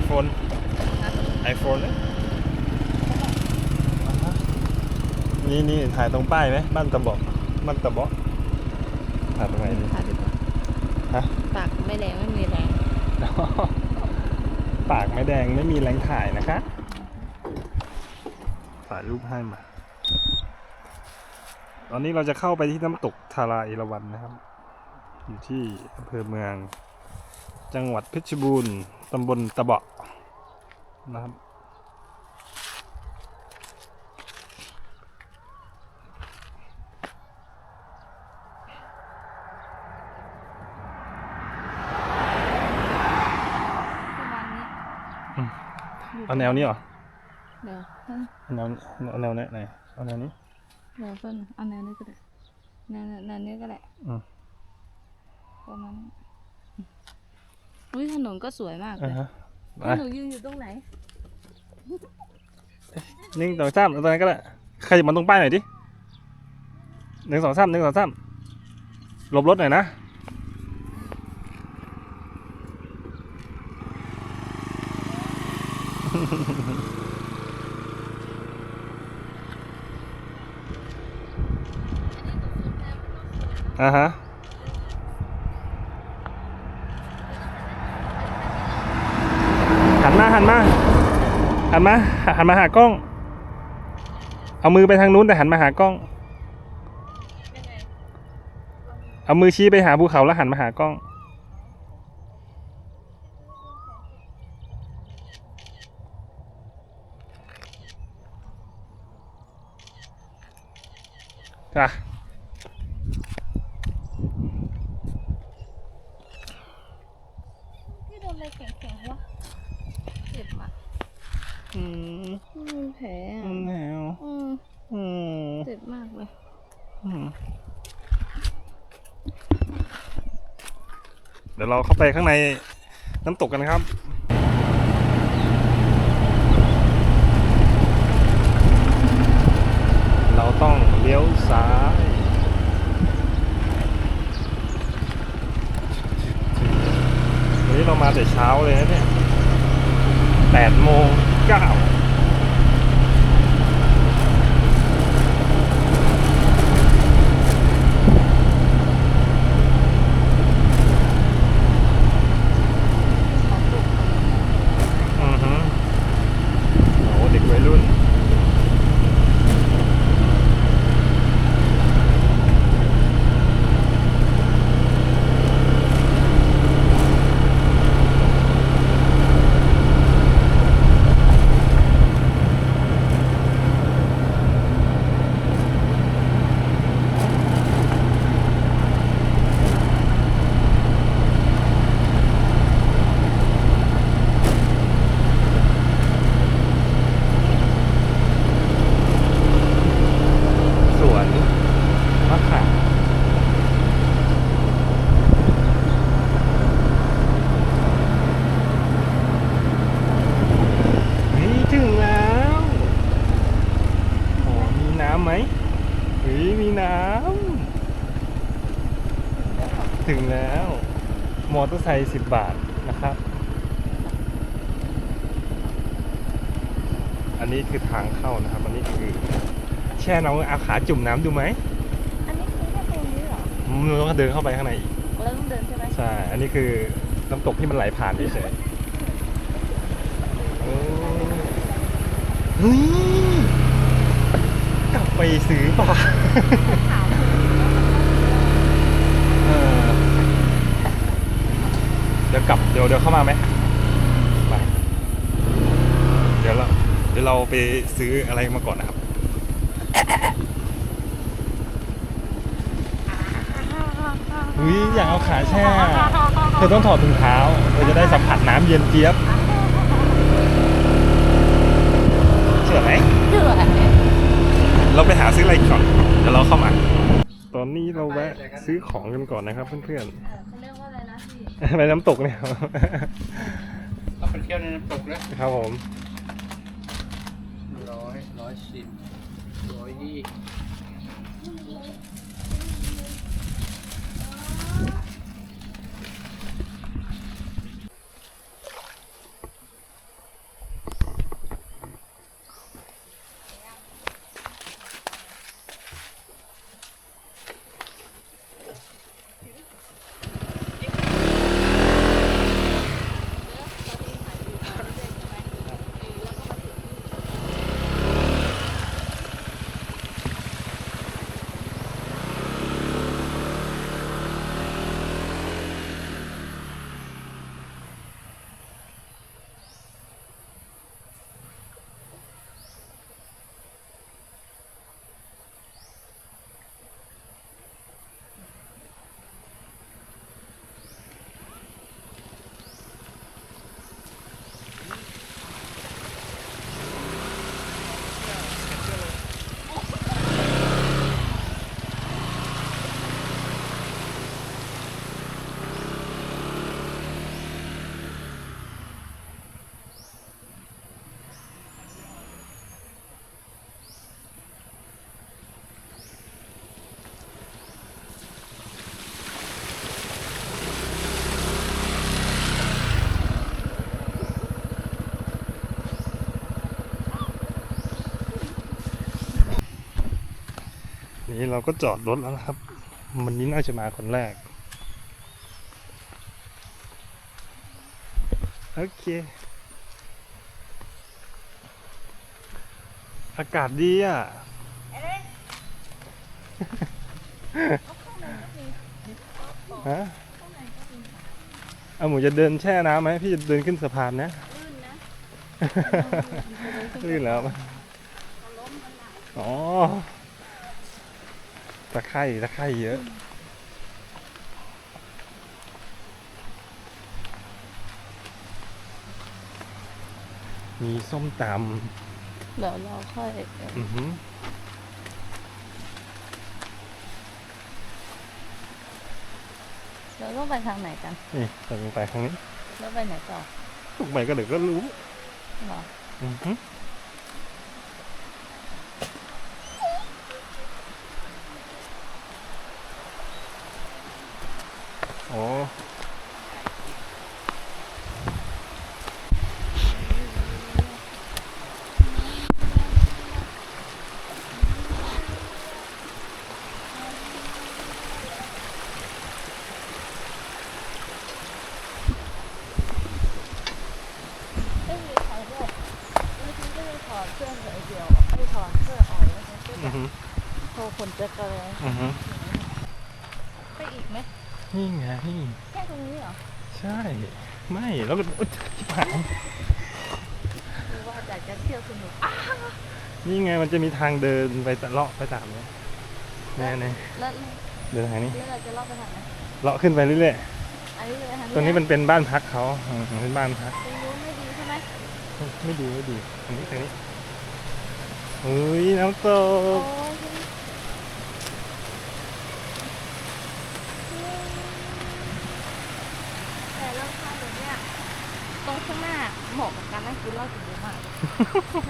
iPhone iPhone นะนี่นี่ถ่ายตรงป้ายไหมบ้านตะบอกบ้านตะบอกถ่ายตรงไหนดีถ่ายดีกว่าฮะปากไม่แดงไม่มีแรง ปากไม่แดงไม่มีแรงถ่ายนะคะถ่ายรูปให้มา ตอนนี้เราจะเข้าไปที่น้ำตกทาราเอราวันนะครับ อยู่ที่อำเภอเมือง จังหวัดเพชรบูรณ์ ตำบลตะเบาะนะครับประมาณนี้อืมเอาแนวนี้เหรอเดี๋ยวเพิ่นเอาแนวเอาแนวไหนไหนเอาแนวนี้เดี๋ยวเพิ่นเอาแนวนี้ก็ได้แนวแนวนี้ก็ได้อืมประมาณนี้ อุ้ยถนนก็สวยมากเลอ่ายฮะแล้วมา หนูยืนอยู่ตรงไหน หนึ่งสองสามเอาตรงนั้นก็ได้ใครมาตรงป้ายหน่อยดิหนึ่งสองสามหนึ่งสองสามหลบรถหน่อยนะอ่าฮะ หันมา หันมา หันมาหาหากล้อง เอามือไปทางนู้นแต่หันมาหากล้อง เอามือชี้ไปหาภูเขาแล้วหันมาหากล้อง จ้ะ พี่โดนอะไรแข็งๆวะเจ็บอะ อืม มีแผล อื อะ มแนว อืม อืม เจ็บมากเลย อืมเดี๋ยวเราเข้าไปข้างในน้ำตกกันนะครับ เราต้องเลี้ยวซ้ายวันนี้เรามาแต่เช้าเลยนะเนี่ยแปดโมงเก้า อือฮึโอ้เด็กวัยรุ่น สวนมะขามนี่ถึงแล้วโอ้มีน้ำไหมเฮ้ยมีน้ำ ถึงแล้ว มอเตอร์ ไซค์สิบบาทนะครับ อันนี้คือทางเข้านะครับ อันนี้คือแช่น้องเอาขาจุ่มน้ำดูไหมอันนี้คือแค่ตรงนี้เหรออืมเราต้องเดินเข้าไปข้างในอีกเราต้องเดินใช่ไหมใช่ อันนี้คือน้ำตกที่มันไหลผ่านเฉยๆโอ้เฮ้ย กลับไปซื้อป่ะ ขาว เออ เดี๋ยวกลับเดี๋ยวเดี๋ยวเข้ามาไหมไปเดี๋ยวเราเดี๋ยวเราไปซื้ออะไรมาก่อนนะครับอุ้ยอยากเอาขาแช่เธอต้องถอดถุงเท้าเธอจะได้สัมผัสน้ำเย็นเจี๊ยบเชื่อไหมเชื่อเราไปหาซื้ออะไรก่อนเดี๋ยวเราเข้ามา ตอนนี้เราแวะซื้อของกันก่อนนะครับเพื่อนเขาเรียกว่าอะไรนะพี่ๆ ไปน้ำตกเนี่ยเอาไปเที่ยวในน้ำตกแล้วครับผมร้อยร้อยสิบร้อยยี่ นี่เราก็จอดรถแล้วนะครับวันนี้น่าจะมาคนแรก โอเค อากาศดีอะ ฮะเอาหมูจะเดินแช่น้ำไหมพี่จะเดินขึ้นสะพานนะ ลื่นนะ ลื่นแล้วอ๋อ ตะไคร่ตะไคร่เยอะ มีส้มตเดี๋ยวเราค่อยำอือหือเราต้องไปทางไหนกันนี่ตรงไปทางนี้แล้วไปไหนต่อตรงไปก็เดี๋ยวก็รู้หรอ อือหือโอ้ ไม่มีใครด้วยเมื่อกี้ก็เลยถอดเสื้อเหลือเดียวไม่ถอดเสื้ออ่อยแล้วก็ อือหือ โทรคนจะเกยอือหือไปอีกไหมนี่ไงแค่ตรงนี้เหรอใช่ ไม่แล้วก็อุ๊ยชิบหายคือว่าอยากจะเที่ยวสนุกอะนี่ไงมันจะมีทางเดินไปตะเลาะไปตามเนี้ยแน่แน่แล้วเดินทางนี้แล้วเราจะเล่าไปทางไหนเลาะขึ้นไปเรื่อยอันนี้เลยทางๆตรงนี้มันเป็นบ้านพักเขาอืมเป็นบ้านพัก ตรงนู้นไม่ดีใช่ไหมไม่ดีไม่ดีอันนี้ทางนี้เฮ้ยน้ำตโอ้กยแต่เราทำแบบเนี้ยตรงข้างหน้า เหมาะกับการนั่งกินเหล้าจิบมาก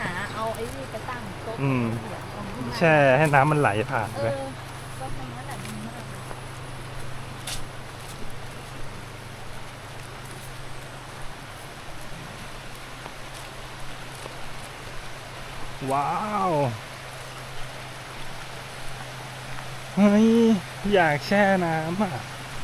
หาเอาไอ้นี่ไปตั้งโต๊ะอืมเสียงตรงข้างหน้าแช่ให้น้ำมันไหลผ่านเอไปอก็ทำนั้นแหละดีมากว้าวเฮ้ยอยากแช่น้ำอะ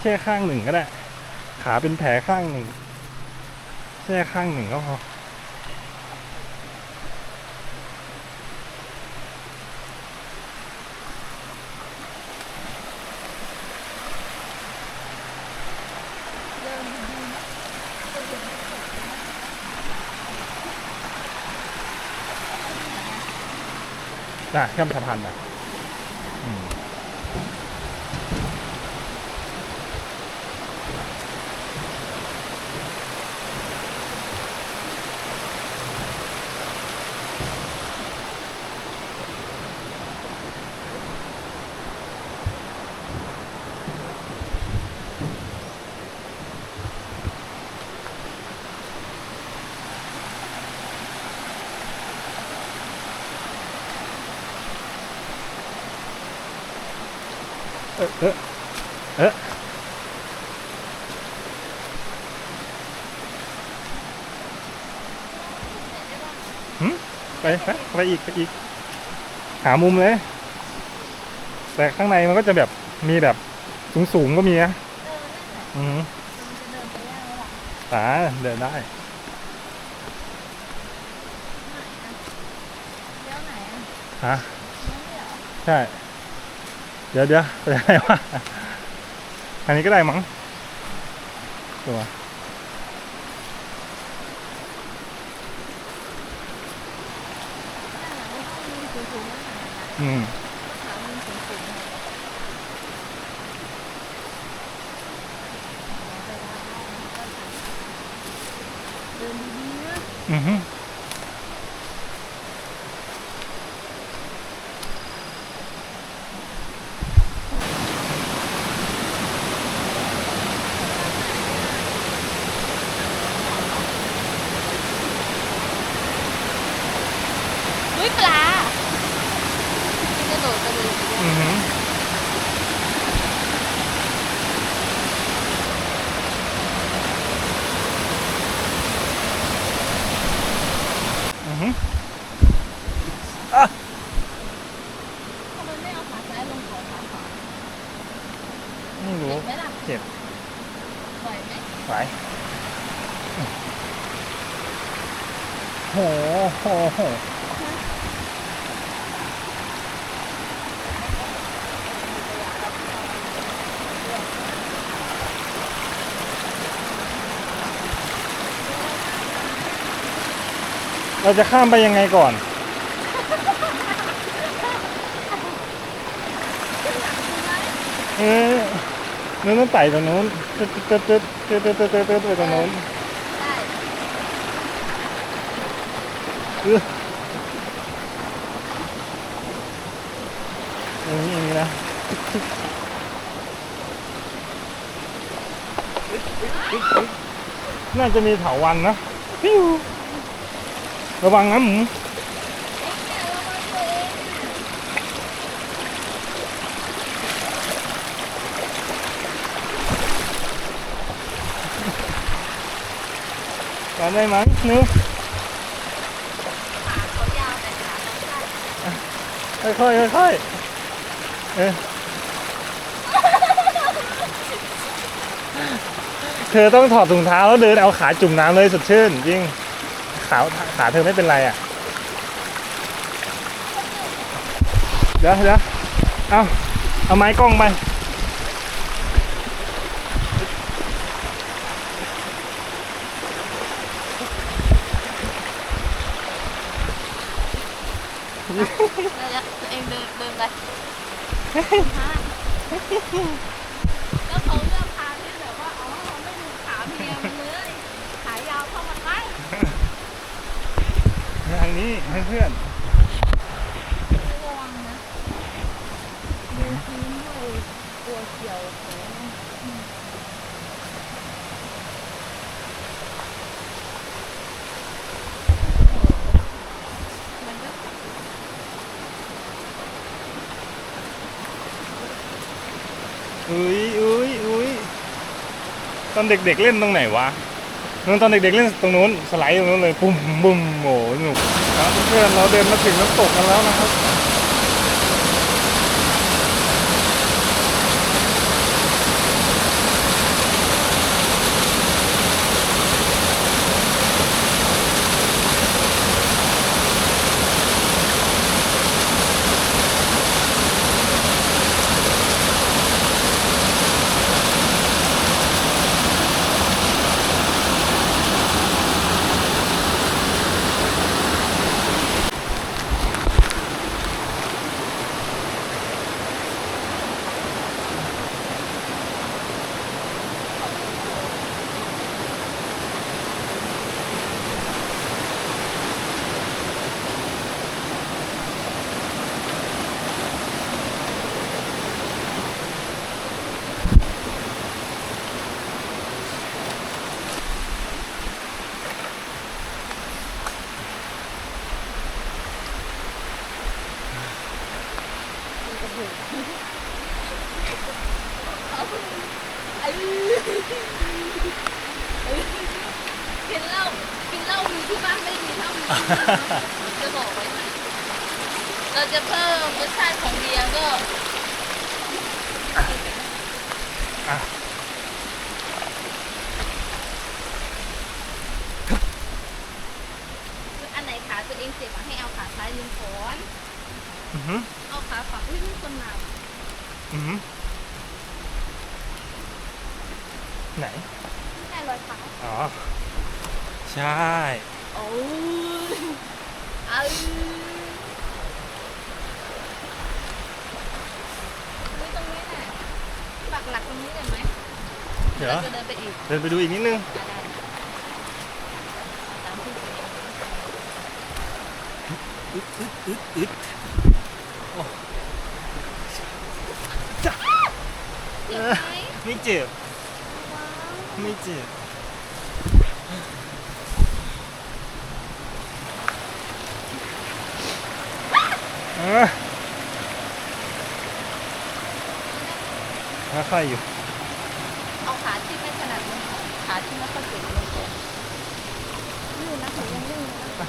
แช่ข้างหนึ่งก็ได้ ขาเป็นแผลข้างหนึ่ง แช่ข้างหนึ่งก็พอเริ่มดีนะน่ะข้ามสะพานไป อเออไปไปไปอีกไปอีก หามุมเลย แต่ข้างในมันก็จะแบบมีแบบสูงสูงก็มีนะอืมอ่าเดินได้ฮะใช่ เดี๋ยวเดี๋ยวไปไหนวะอันนี้ก็ได้มั้งตัวนั่นแหละมันต้องมีสูงๆนั่นแหละ อืม ต้องหามุมสูงๆเลยเดินดีๆนะ อือฮึ อุ้ยปลามันกระโดดกระโดด อือฮึอือฮึอะ ทำไมไม่เอาขาซ้ายลงขอขาขวา ไม่ เจ็ รู้ บไหมล่ะ เจ็บ ไหว ไหมไหวโหโหโหเราจะข้ามไปยังไงก่อน เออนู้นต้องไต่ตรงนู้นตึ๊ดตึ๊ดตึ๊ด ตึ๊ดตึ๊ดตึ๊ดตึ๊ดตึ๊ดไปตรงนู้นได้เอออย่างนี้อย่างนี้นะน่าจะมีเถาวันนะปิ้วระวังนะหมู เอ็งเนี่ยระวังตัวเองน่ะ ตาม ได้ไหมนิ้วขาเขายาวแต่ขาค่อยค่อยเออเธอต้องถอดถุงเท้าแล้วเดินเอาขาจุ่มน้ำเลยสดชื่นจริงขาขาเธอไม่เป็นไรอะเดี๋ยวเดี๋ยวเอาเอาไม้กล้องไป เดี๋ยวเอ็งเดินเดินไปฮะแล้วเขาเลือกทางที่แบบว่า อ๋อไม่ดูขาเมียมันเลยขายาวเท่ามันไหมทางนี้ให้เพื่อนระวังนะเดินพื้นด้วยกลัวเกี่ยวขนมันก็ อุ้ยอุ้ยอุ้ยต อนเด็กๆเล่นตรงไหนวะนู้นตอนเด็กๆเล่นตรงนู้นสไลด์ตรงนู้นเลยปุ่มบุ้มโหสนุกครับเพื่อนเราเดินมาถึงน้ำตกกันแล้วนะครับ เเอ้ยเอ้ยกินเหล้ากินเหล้ามีที่บ้านไม่มีเท่านี้จะบอกไว้ให้เราจะเพิ่มรสชาติของเบียร์ก็ อะ อันไหนขา ตัวเองเจ็บอะให้เอาขาซ้ายลืมก่อนอือหือเอาขาขวาอุ้ยนี่คนมาอือหือไหนไม่ใช่รอยเท้าอ๋อใช่ โอ้ยเอานี่ตรงนี้แหละปักหลักตรงนี้เลยไหมเดี๋ยวจะเดินไปอีกเดินไปดูอีกนิดนึง อะได้ตามที่ อึดอึดเจ็บไหมไม่เจ็บ ไม่เจ็บ เอะค่อยๆอยู่ เอาขาที่ไม่ถนัดลงก่อนขาที่ไม่ค่อยเจ็บลงก่อนนี่นะผมยังนิ่งอยู่นะ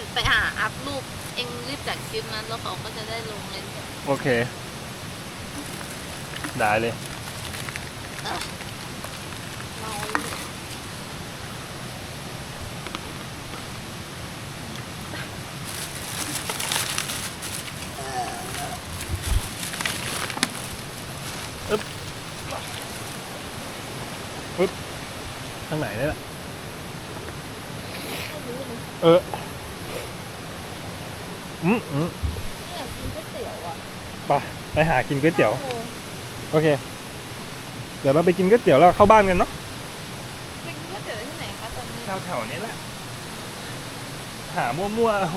ลับบ้านไปหาอัพรูปเองรีบจัดคลิปนั้นแล้วเขาก็จะได้ลงเลยโอเค ได้เลยเมาทางไหนเนี่ยไม่รู้เลยเออ อืมอืมอยากกินก๋วยเตี๋ยวอะไปไปหากินก๋วยเตี๋ยวโอ้โหโอเค เดี๋ยวเราไปกินก๋วยเตี๋ยวแล้วเข้าบ้านกันเนาะไปกินก๋วยเตี๋ยวที่ไหนคะตอนนี้แถวๆนี้แหละ หามั่วๆเอา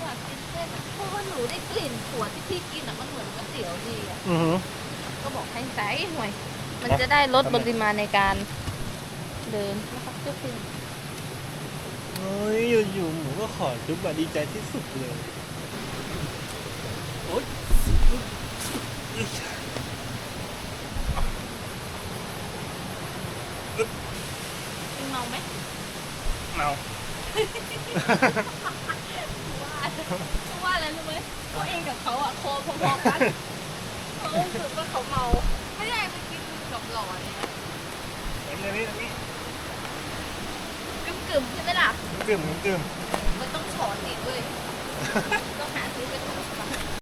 อยากกินเส้นอะเพราะว่าหนูได้กลิ่นถั่วที่พี่กินอะมันเหมือนก๋วยเตี๋ยวดีอะอือหือ ก็บอกให้ใส่หน่อย มันจะได้ลดปริมาณในการเดินนะครับเจ้าคุณ เฮ้ยอยู่ๆหมูก็ขอจุ๊บอะดีใจที่สุดเลย โอ๊ยกินเมาไหมเมาว่าว่าอะไรรู้ไหมตัวเองกับเขาอะโคพอๆกันเขารู้สึกว่าเขาเมา ไม่ได้ไปกินกับหลอนเนี่ยเห็นอย่างนี้อย่างนี้ กึ่มๆใช่ไหมล่ะ กึ่มกึ่ม มันต้องถอนนิดด้วยต้องหาซื้อเป็นของ